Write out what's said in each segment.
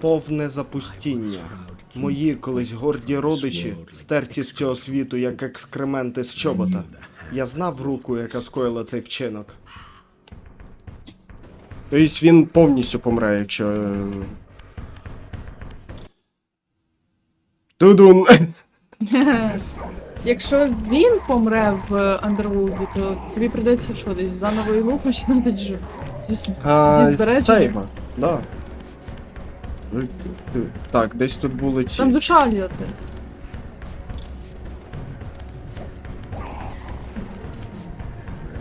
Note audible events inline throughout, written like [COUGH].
Повне запустіння. Мої колись горді родичі, стерті з цього світу, як екскременти з чобота. Я знав руку, яка скоїла цей вчинок. Тобто він повністю помре, якщо. Тудун! [LAUGHS] Якщо він помре в Андерлуді, то тобі придеться що десь заново його починати чи що? Зі- збереження? Тейба, да. Так, десь тут були ці. Там душа льоти.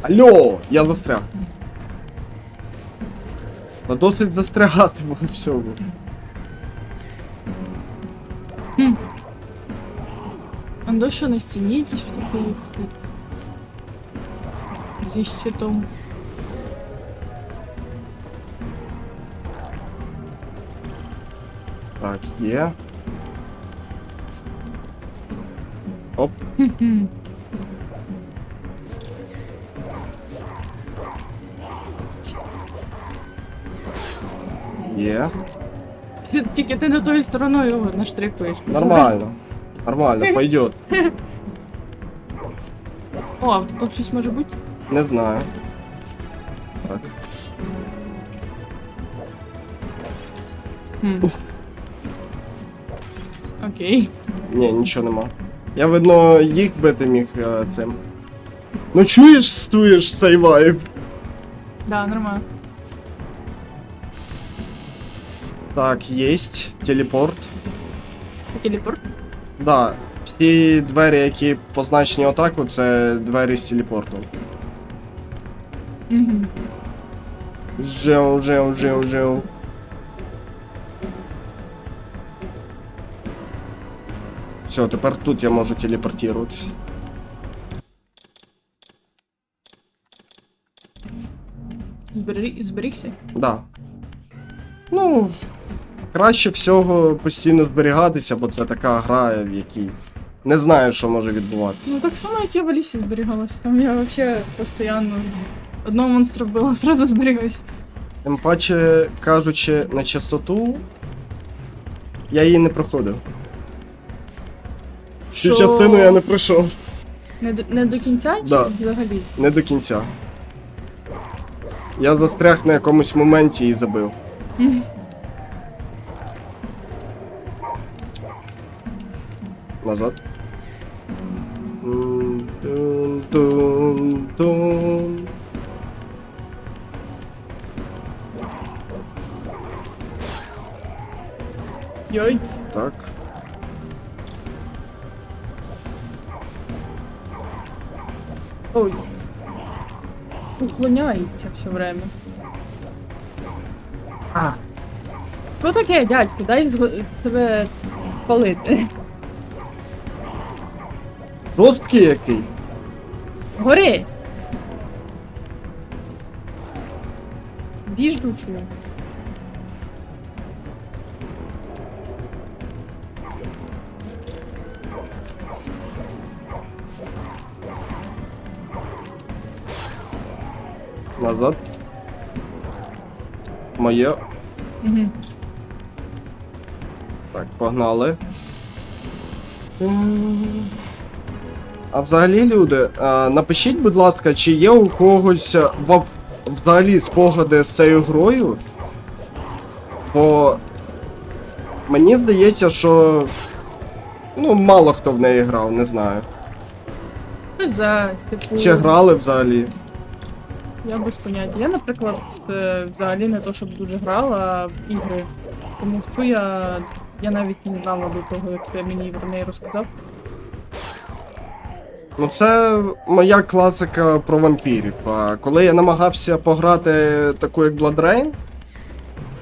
Алло, я застряг. Та досить застрягати во всьому. Он душа на стіні якісь штуки є, кстати. Зі щитом. Так, є. Оп. Хм. Є. Ти- Тільки ти не тою стороною його наштрикуєш. Нормально. Нормально, [LAUGHS] пойдет. О, тут щось може бути? Не знаю. Так. Хм. Окей. Ні, нічого нема. Я видно їх бити міг е, цим. Ну чуєш, стуєш цей вайб? Да, нормально. Так, єсть. Телепорт. Телепорт? Да, всі двері, які позначені отак, от, це двері з телепортом. Угу. Жеу, жеу, жеу, жеу. Все, тепер тут я можу телепортуватися. Збері... Зберігся? Да. Ну, краще всього постійно зберігатися, бо це така гра, в якій не знаю, що може відбуватися. Ну так само, як я в Алісі зберігалась. Там я взагалі постійно одного монстра вбила, [LAUGHS] сразу зберігаюсь. Тим паче, кажучи на частоту, я її не проходив. Цю Що? частину я не пройшов. Не до, не до кінця чи Да. взагалі? Не до кінця. Я застряг на якомусь моменті і забив. Назад. Йой. Так. Ой. Уклоняється все время. А. Що таке, дядьку, дай зго- тебе спалити. Жорсткий який. Гори! З'їж душу. Назад. Моє. Угу. Так, погнали. А взагалі, люди, напишіть, будь ласка, чи є у когось взагалі спогади з цією грою? Бо мені здається, що ну, мало хто в неї грав, не знаю. За, типу, Чи грали взагалі? Я без поняття. Я, наприклад, е, взагалі не то, щоб дуже грала в ігри. Тому хто я, я навіть не знала до того, як ти мені про неї розказав. Ну, це моя класика про вампірів. Коли я намагався пограти таку як Blood Rain,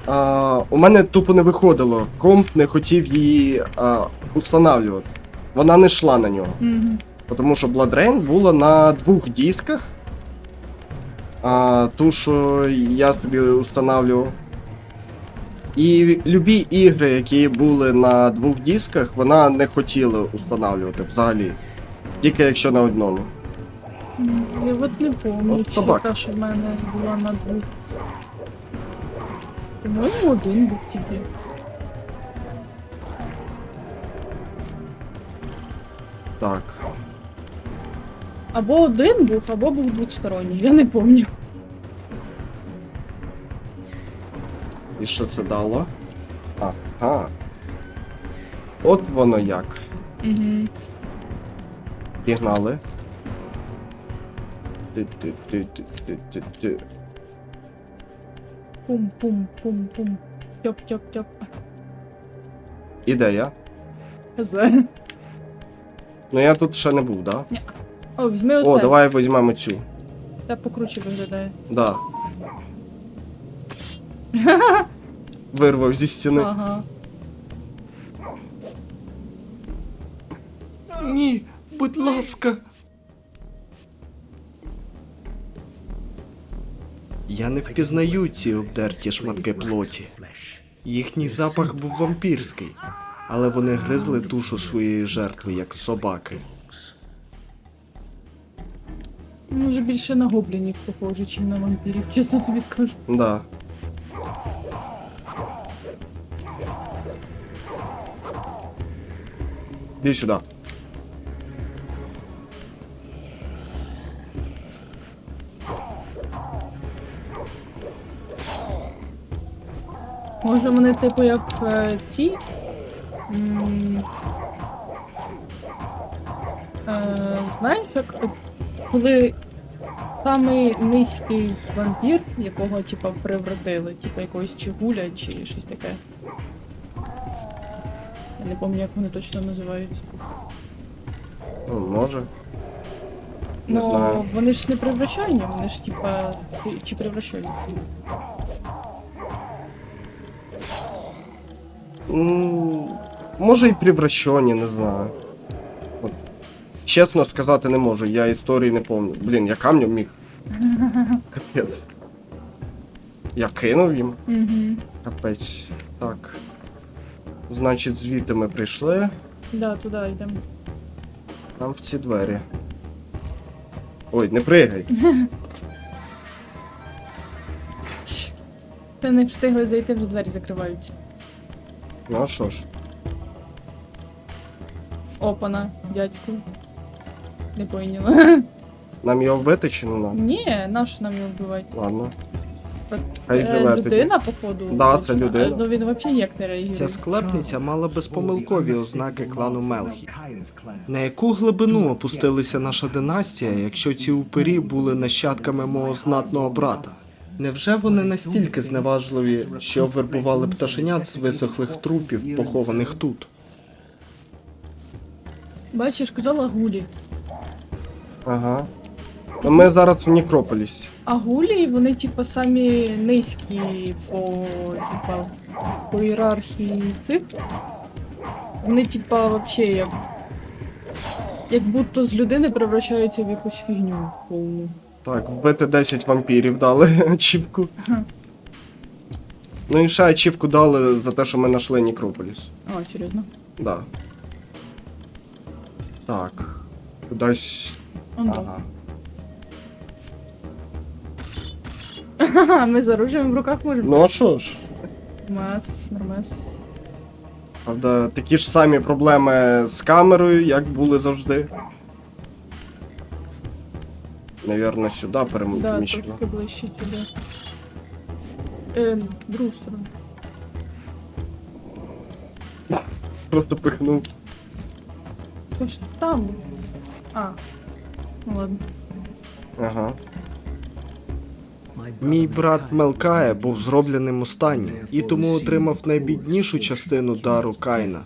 а, у мене тупо не виходило. Комп не хотів її устанавлювати. Вона не йшла на нього. Угу. Тому що Blood Rain була на двох дисках а, ту, що я собі установлю. І любі ігри, які були на двох дисках, вона не хотіла устанавлювати взагалі. Тільки якщо на одному. Я от не пам'ятаю, та, що в мене була на двох. По-моєму, один був тільки. Так. Або один був, або був двосторонній, я не пам'ятаю. І що це дало? Ага. От воно як. Угу. Пігнали. Ти-ти-ти-ти-ти-ти. Пум-пум-пум-пум. Тьоп-тьоп-тьоп. Ідея. Хз. Ну я тут ще не був, да? О, візьми О, оте. давай візьмемо цю. Це покруче виглядає. Да. [LAUGHS] Вирвав зі стіни. Ага. Ні, будь ласка. Я не впізнаю ці обдерті шматки плоті. Їхній запах був вампірський, але вони гризли душу своєї жертви, як собаки. Може більше на гоблінів похоже, чим на вампірів, чесно тобі скажу. Да. Іди сюди. Може вони типу як е, ці. М, Е, знаєш, як от коли самий низький вампір, якого типа превратили, типа якогось чигуля чи щось таке. Я не пам'ятаю, як вони точно називаються. Ну, може. Не Ну, знаю. вони ж не превращені, вони ж типа чи- чи превращені. М, Може і превращені, не знаю. Чесно сказати не можу, я історії не пам'ятаю. Блін, я камнем міг. [LAUGHS] Капець. Я кинув їм. Угу. Капець. Так. Значить, звідти ми прийшли. Да, туди йдемо. Там в ці двері. Ой, не пригай. [LAUGHS] Та не встигли зайти, вже двері закривають. Ну а що ж? Опана, дядьку. Не поняла. [LAUGHS] Нам його вбити чи не нам? Ні, нащо нам його вбивати? Ладно. Хай живе тоді. людина, походу. Да, це людина. Ну він взагалі ніяк не реагує. Ця склепниця мала безпомилкові ознаки клану Мелхі. На яку глибину опустилася наша династія, якщо ці упирі були нащадками мого знатного брата? Невже вони настільки зневажливі, що вербували пташенят з висохлих трупів, похованих тут? Бачиш, казала гулі. Ага. Ну ми зараз в Нікрополісі. А гулі, вони типа самі низькі по, типа, по ієрархії цих. Вони типа вообще як. Як будто з людини превращаються в якусь фігню повну. Так, вбити 10 вампірів дали [LAUGHS] ачівку. Ага. Ну і ще ачівку дали за те, що ми знайшли Нікрополіс. А, серйозно. Да. Так. Кудись. Он Ага. Ага, ми з оружием в руках можемо. Ну а що ж? Нормас, нормас. Правда, такі ж самі проблеми з камерою, як були завжди. Навірно, сюди Да, переміщено. трошки ближче туди. Е, другу сторону. Просто пихнув. То ж там. А. Ну ладно. Ага. Мій брат Мелкає був зробленим останнім і тому отримав найбіднішу частину дару Кайна.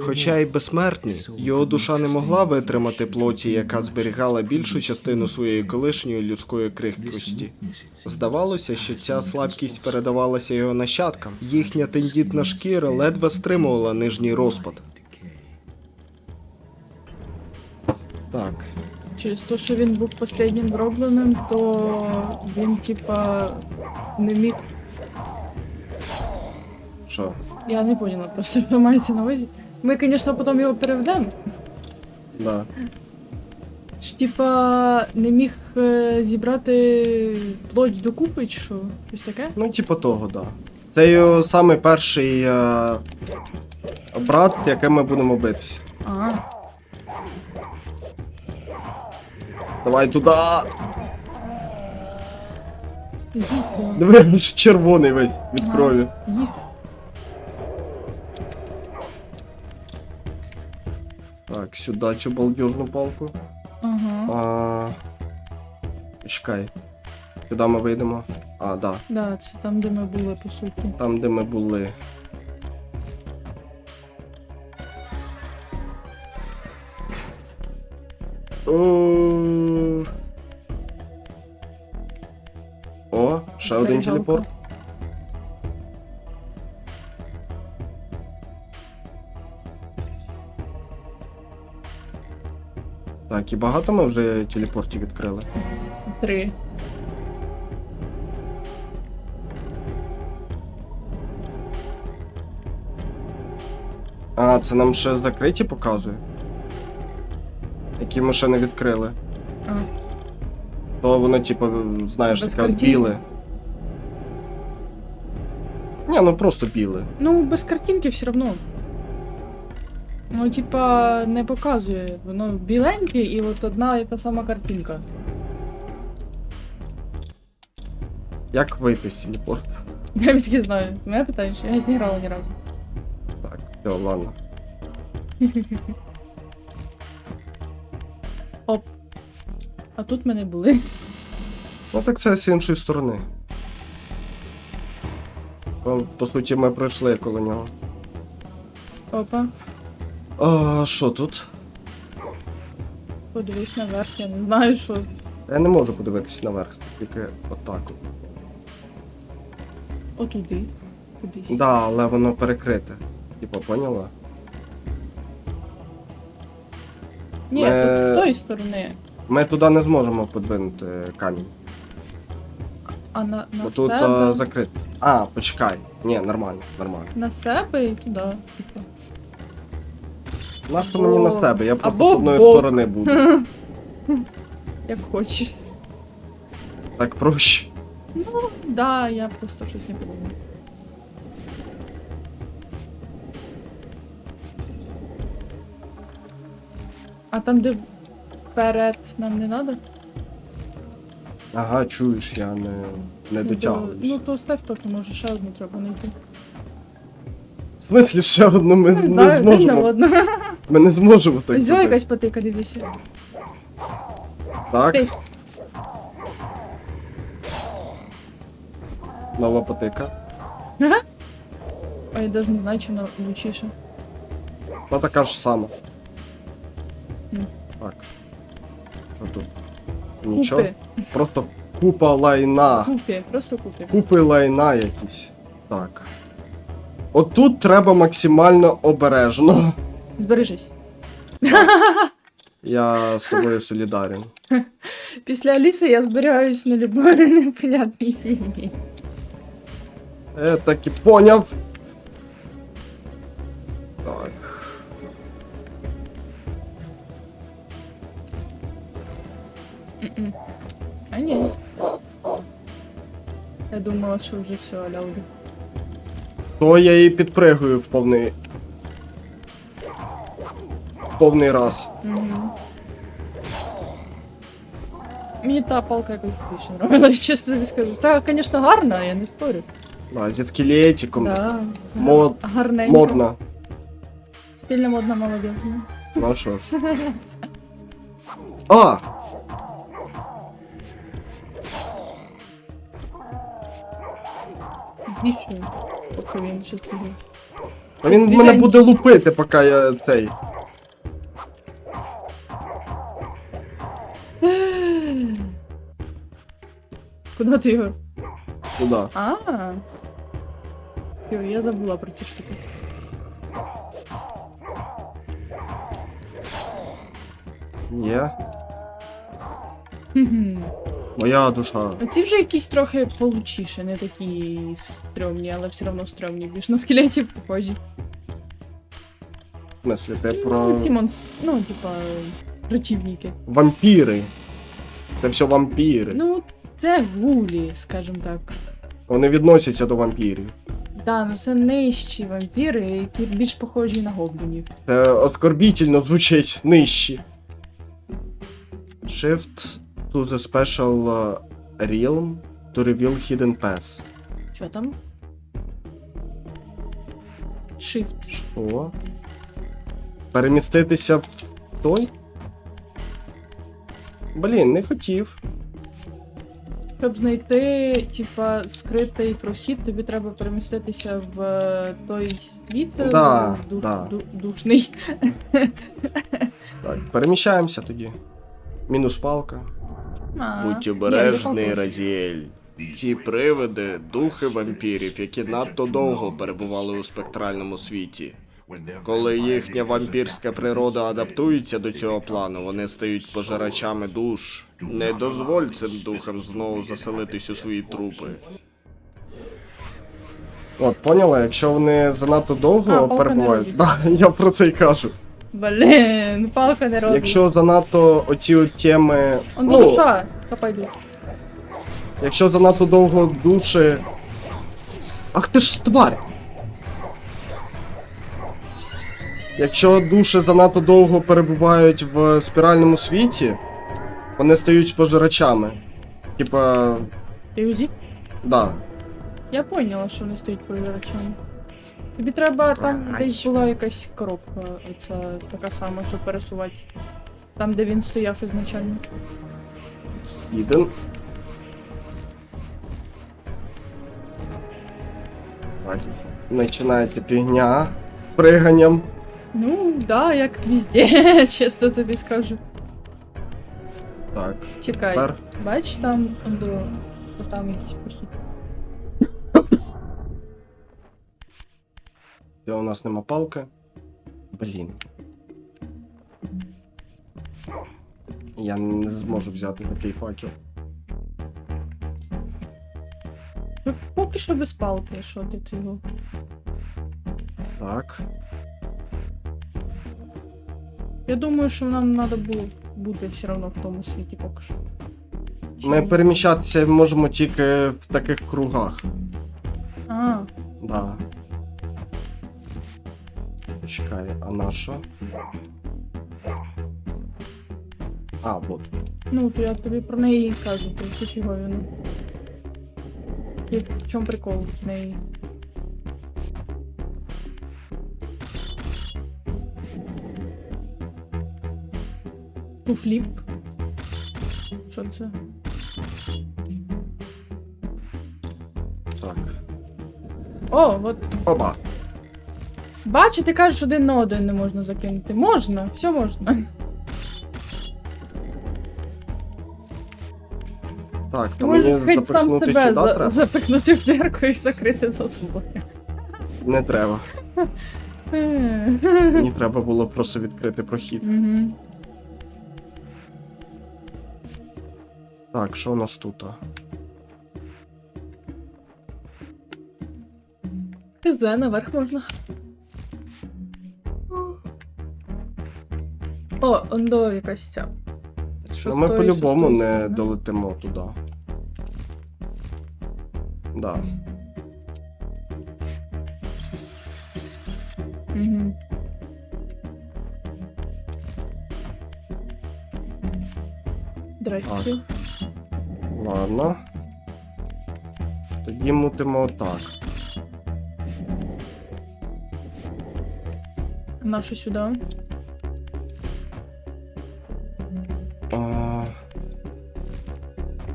Хоча й безсмертний, його душа не могла витримати плоті, яка зберігала більшу частину своєї колишньої людської крихкості. Здавалося, що ця слабкість передавалася його нащадкам. Їхня тендітна шкіра ледве стримувала нижній розпад. Так. Через те, що він був останнім зробленим, то він, типа, не міг. Що? Я не поняла просто, що [LAUGHS] мається на увазі. Ми, звісно, потім його переведемо. Да. Ж, типа, не міг е, зібрати плоть докупи, чи що? Щось таке? Ну, типу того, да. Це його самий перший е... брат, яким ми будемо битися. А, Давай туди. Їдь, да. Диви, аж червоний весь від крові. Так, сюди цю балдежну палку. Ага. А... Чекай. Сюди ми вийдемо. А, да. Да, це там, де ми були, по суті. Там, де ми були. Один Зберігалка. телепорт. Так, і багато ми вже телепортів відкрили. Три. А, це нам ще закриті показує. Які ми ще не відкрили. А, То воно, типу, знаєш, таке картинки? біле. Ні, ну просто біле. Ну, без картинки все одно. Ну, типа, не показує. Воно біленьке і от одна і та сама картинка. Як випись телепорт. [LAUGHS] Я відки знаю. Мене питаєш, я не грала ні разу. Так, все, ладно. [LAUGHS] Оп. А тут ми не були. Ну так це з іншої сторони. По, по суті, ми пройшли коло нього. Опа. А що тут? Подивись наверх, я не знаю, що. Я не можу подивитися наверх, тільки отак. Отуди. Кудись. Да, але воно перекрите. Типа, поняла? Ні, Ми- тут з тої сторони. Ми туди не зможемо подвинути камінь. А на, на Бо тут себе. а, закрито. А, почекай. Ні, нормально, нормально. На себе і туди. Типа. Нащо мені на себе? Я просто Або з одної бок. сторони буду. [LAUGHS] Як хочеш. Так проще. Ну, Да, я просто щось не подумала. А там, де вперед нам не треба? Ага, чуєш, я не, не дотягуюсь. Ну то став поки, може ще одну треба знайти. В смислі ще одну ми Не не, знаю, на зможемо. одну. Ми не зможемо так Ось якась потика, дивися. Так, Десь. нова потика. А я навіть не знаю, чи вона лучіше. Та така ж сама. М. Так. Що тут? Нічого. Купи. Просто купа лайна. Купи, просто купи. Купи лайна якісь. Так. Отут треба максимально обережно. Збережись. Я з тобою солідарен. [LAUGHS] Після Аліси я зберігаюсь на любой непонятній фігні. Я так і поняв. Мгм. А ні. Я думала, що вже все, Аляуди. То я її підпригую в повний. Повний раз. Угу. Мені та палка якось більше нравилась, чесно тобі скажу. Це, звісно, гарно, я не спорю. Да, зі скелетиком. Да. Мод- Гарненько. Модно. Стильно модно, молодежно. Ну що ж. А! Звісно, поки він ще туди. Та він мене буде лупити, поки я цей. [SIGHS] Куди ти його? Туди. А. Йо, я забула про ці штуки. Є. Хм-хм. Моя душа. Оці вже якісь трохи получіше, не такі стрьомні, але все одно стрьомні. Більш на скелетів похожі. В смислі, ти Ну, про ті монс... ну, типа, противники. вампіри. Це все вампіри. Ну, це гулі, скажімо так. Вони відносяться до вампірів. Да, ну це нижчі вампіри, які більш похожі на гоблінів. Це оскорбітельно звучить нижчі. Shift to the special uh, realm to reveal hidden paths. Що там? Shift. Що? Переміститися в той? Блін, не хотів. Щоб знайти, типа, скритий прохід, тобі треба переміститися в е, той світ е, Да, душ, да. ду- душний. Так, переміщаємося тоді. Мінус палка. А, Будь обережний, Разіель. Ці привиди духи вампірів, які надто довго перебували у спектральному світі. Коли їхня вампірська природа адаптується до цього плану, вони стають пожирачами душ. Не дозволь цим духам знову заселитись у свої трупи. От, поняла, якщо вони занадто довго А, перебувають. [LAUGHS] Да, я про це й кажу. Блін, палка не робить. Якщо занадто оці от теми. Он ну, душа, хапай душу. якщо занадто довго душі. Ах ти ж тварь! Якщо душі занадто довго перебувають в спіральному світі, вони стають пожирачами. Типа. Ти? Да. Я поняла, що вони стоять прожирачами. Тобі треба там десь була якась коробка, оця така сама, щоб пересувати. Там, де він стояв ізначально. Іден. Так. Починається фігня з приганням. Ну, да, як везде, [LAUGHS] чесно тобі скажу. Так. Чекай. Тепер. Бач, там до. Там якийсь похід. У нас нема палки. Блін. Я не зможу взяти такий факел. Ну, поки що без палки, що ти цього. Так. Я думаю, що нам треба було бути все одно в тому світі поки що. Ми переміщатися можемо тільки в таких кругах. А, Да. Чекай, а на що? А, вот. ну то я тобі про неї і кажу, про цю фіговину. І в чому прикол з неї? Туфліп. Що це? Так. О, от Оба. Бачу, ти кажеш, один на один не можна закинути. Можна, все можна. Так, Ти то можеш мені хоч сам запихнути себе сюди за- треба? запихнути в дирку і закрити за собою. Не треба. [LAUGHS] Мені треба було просто відкрити прохід. Мгм. Так, що у нас тут? Пізде, наверх можна. О, ондо якась ця. Ну, ми по-любому не долетимо туди. Да. Мгм. Здрасте. Ладно. Тоді мутимо отак. Нашу сюди.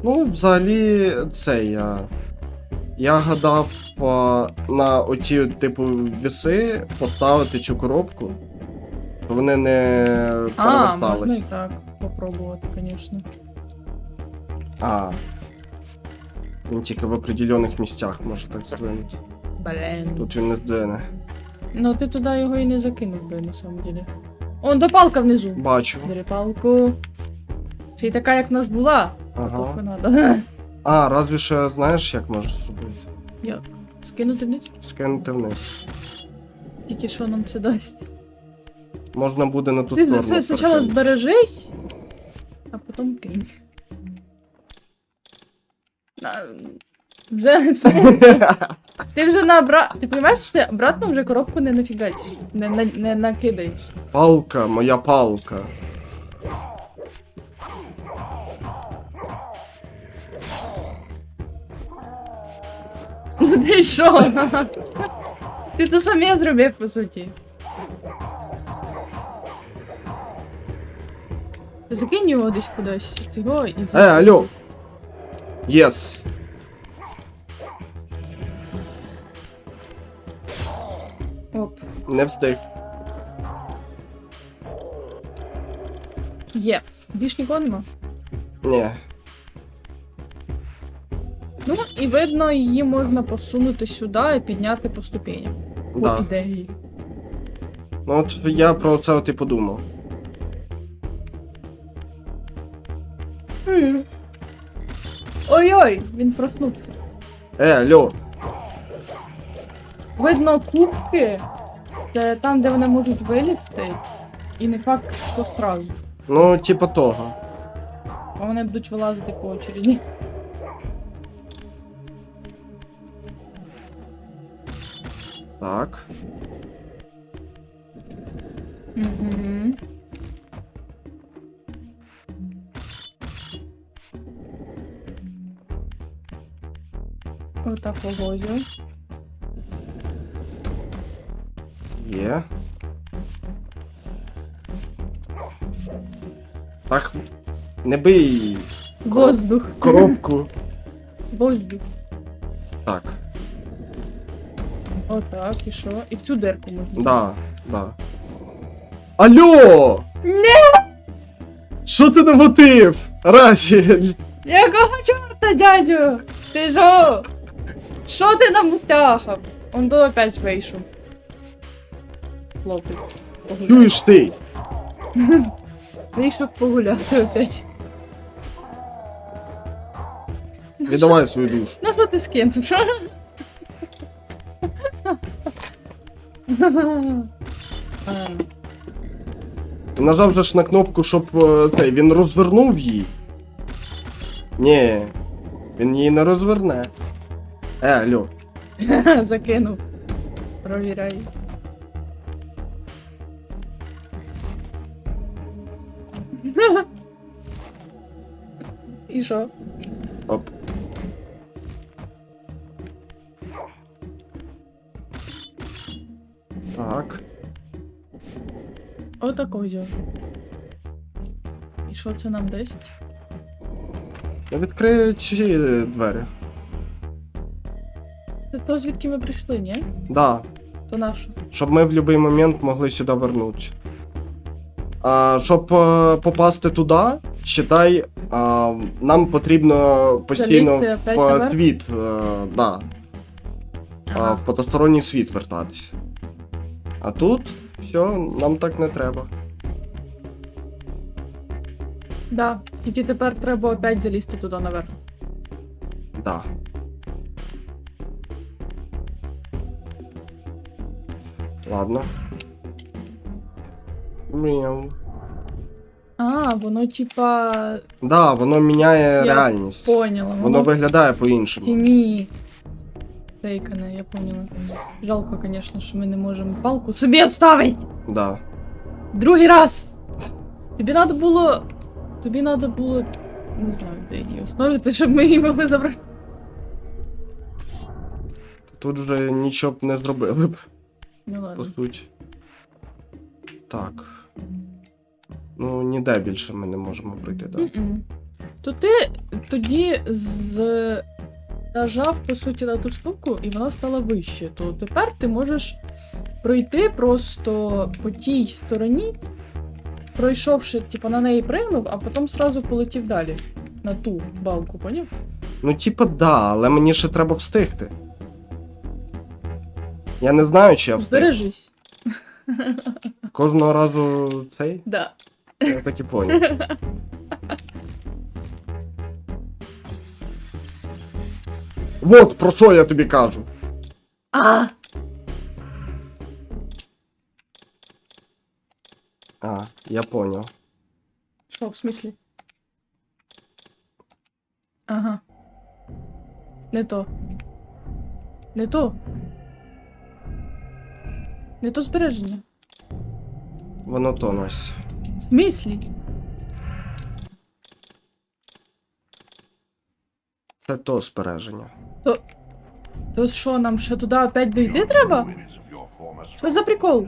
Ну, взагалі, це я. Я гадав а, на оці, типу, віси поставити цю коробку. Вони не А, можна перевертались. і так попробувати, звісно. А. Він тільки в определених місцях може так здвинути. Блін. Тут він не здвине. Ну ти туди його і не закинув би, на самом деле. Он до палка внизу. Бачу. Бери палку. Ще й така, як в нас була. Ага. Надо. А, разве що знаєш, як можеш зробити? Як? Скинути вниз? Скинути вниз. Тільки що нам це дасть? Можна буде на ту Ти сторону. з- спочатку перекинути. збережись, а потім кинь. На- Вже Ти вже на обра... Ти розумієш, ти обратно вже коробку не нафігачиш, не, не, не накидаєш. Палка, моя палка. Ну ти що? Ти то саме зробив, по суті. Закинь його десь кудись. Його і Е, алло. Єс. Оп. Не встиг. Є. Більш нікого нема. Ні. Ну, і видно, її можна посунути сюди і підняти по ступеням. По Да. ідеї. Ну от я про це от і подумав. Ой-ой, він проснувся. Е, алло. Видно, кубки. Це там, де вони можуть вилізти. І не факт, що сразу. Ну, типа того. А вони будуть вилазити по очереді. Так. Угу. Отак возю. Є. Так. Не бий Воздух. коробку. Воздух. Так. Отак, і що? І в цю дирку можна. Да, да. Алло! Не! Що ти намотив? Разіль! Якого чорта, дядю? Ти що? Що ти нам утяхав? Он до опять вийшов. Хлопець. Чуєш ти? Вийшов погуляти опять. Віддавай свою душу. Ну що ти скинув? Нажав же ж на кнопку, щоб е, цей, він розвернув її. Ні. Він її не розверне. Е, алло. [LAUGHS] Закинув. Провіряй. [LAUGHS] І що? Отако. І що це нам дасть? Я відкрию е, двері. Це то, звідки ми прийшли, ні? Да. То нашу. Щоб ми в будь-який момент могли сюди вернутися. А, щоб е, попасти туди, считай, а, нам потрібно постійно Залізти опять в наверх? світ, е, да, а, Ага. в потосторонній світ вертатись. А тут все, нам так не треба. Да. Тільки тепер треба опять залізти туди наверх. Да. Ладно. Мяу. А, воно типа. Да, воно міняє Я реальність. Поняла. Воно виглядає по-іншому. Тімі. Тейкане, я поняла. Жалко, конечно, що ми не можемо палку собі вставити! Да. Другий раз! Тобі треба було. Тобі треба було. Не знаю, де її оставити, щоб ми її могли забрати. Тут вже нічого б не зробили б, Ну ладно. по суті. Так. Ну, ніде більше ми не можемо пройти, так. Да? То ти тоді з... нажав, по суті, на ту штуку, і вона стала вище. То тепер ти можеш пройти просто по тій стороні, пройшовши, типу, на неї пригнув, а потім сразу полетів далі. На ту балку, поняв? Ну, типа, да, але мені ще треба встигти. Я не знаю, чи я встиг. Збережись. Кожного разу цей, Да. я так і поняв. [LAUGHS] Вот про що я тобі кажу. А! А, я поняв. Що, в смислі? Ага. Не то. Не то. Не то збереження. Воно то нось. В смислі? Це то збереження. То що, нам ще туди опять дойти треба? Що за прикол?